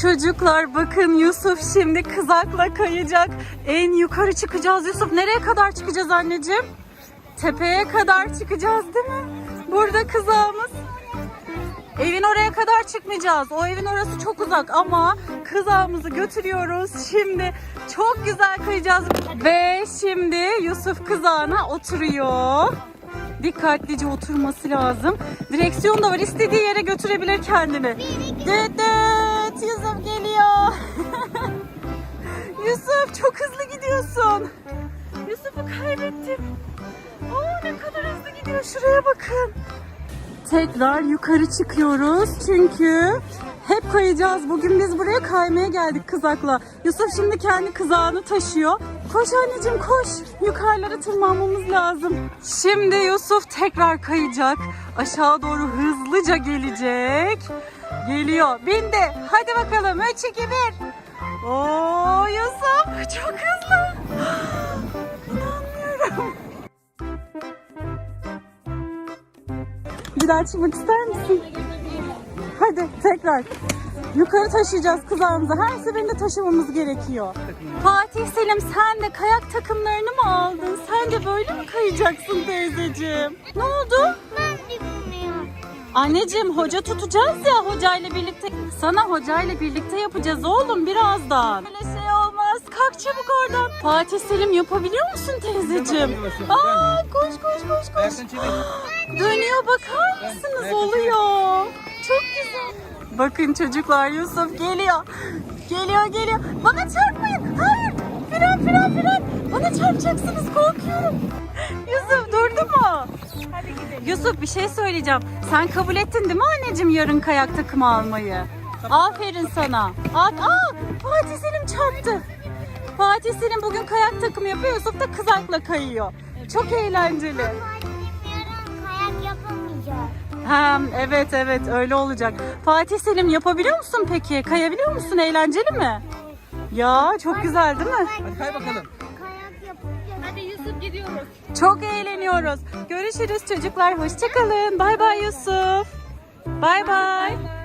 Çocuklar bakın Yusuf şimdi kızakla kayacak. En yukarı çıkacağız Yusuf. Nereye kadar çıkacağız anneciğim? Tepeye kadar çıkacağız değil mi? Burada kızağımız. Evin oraya kadar çıkmayacağız. O evin orası çok uzak ama kızağımızı götürüyoruz. Şimdi çok güzel kayacağız. Ve şimdi Yusuf kızağına oturuyor. Dikkatlice oturması lazım. Direksiyon da var. İstediği yere götürebilir kendini. Düt düt. Yusuf geliyor. Yusuf çok hızlı gidiyorsun. Yusuf'u kaybettim. Oo ne kadar hızlı gidiyor. Şuraya bakın. Tekrar yukarı çıkıyoruz çünkü hep kayacağız. Bugün biz buraya kaymaya geldik kızakla. Yusuf şimdi kendi kızağını taşıyor. Koş anneciğim koş. Yukarılara tırmanmamız lazım. Şimdi Yusuf tekrar kayacak. Aşağı doğru hızlıca gelecek. Geliyor. Bindi. Hadi bakalım. 3, 2, 1. Oo Yusuf çok hızlı. İnanmıyorum. Bir daha çıkmak ister misin? Hadi tekrar. Yukarı taşıyacağız kızağımızı. Her seferinde taşımamız gerekiyor. Fatih Selim sen de kayak takımlarını mı aldın? Sen de böyle mi kayacaksın teyzeciğim? Ne oldu? Ben de bilmiyorum. Anneciğim hoca tutacağız ya hocayla birlikte. Sana hocayla birlikte yapacağız oğlum birazdan. Öyle şey olmaz. Kalk çabuk oradan. Fatih Selim yapabiliyor musun teyzeciğim? Aa koş koş koş koş. Dönüyor bakar mısınız? Oluyor. Bakın çocuklar Yusuf geliyor. Geliyor geliyor. Bana çarpmayın. Hayır. Fren fren fren. Bana çarpacaksınız korkuyorum. Yusuf durdu mu? Hadi gidelim. Yusuf bir şey söyleyeceğim. Sen kabul ettin değil mi anneciğim yarın kayak takımı almayı? Aferin sana. At, aa, Fatih Selim çarptı. Fatih Selim bugün kayak takımı yapıyor. Yusuf da kızakla kayıyor. Çok eğlenceli. Ha, evet evet öyle olacak. Fatih Selim yapabiliyor musun peki? Kayabiliyor musun? Eğlenceli mi? Ya çok güzel değil mi? Hadi kay bakalım. Hadi Yusuf gidiyoruz. Çok eğleniyoruz. Görüşürüz çocuklar. Hoşçakalın. Bay bay Yusuf. Bay bay.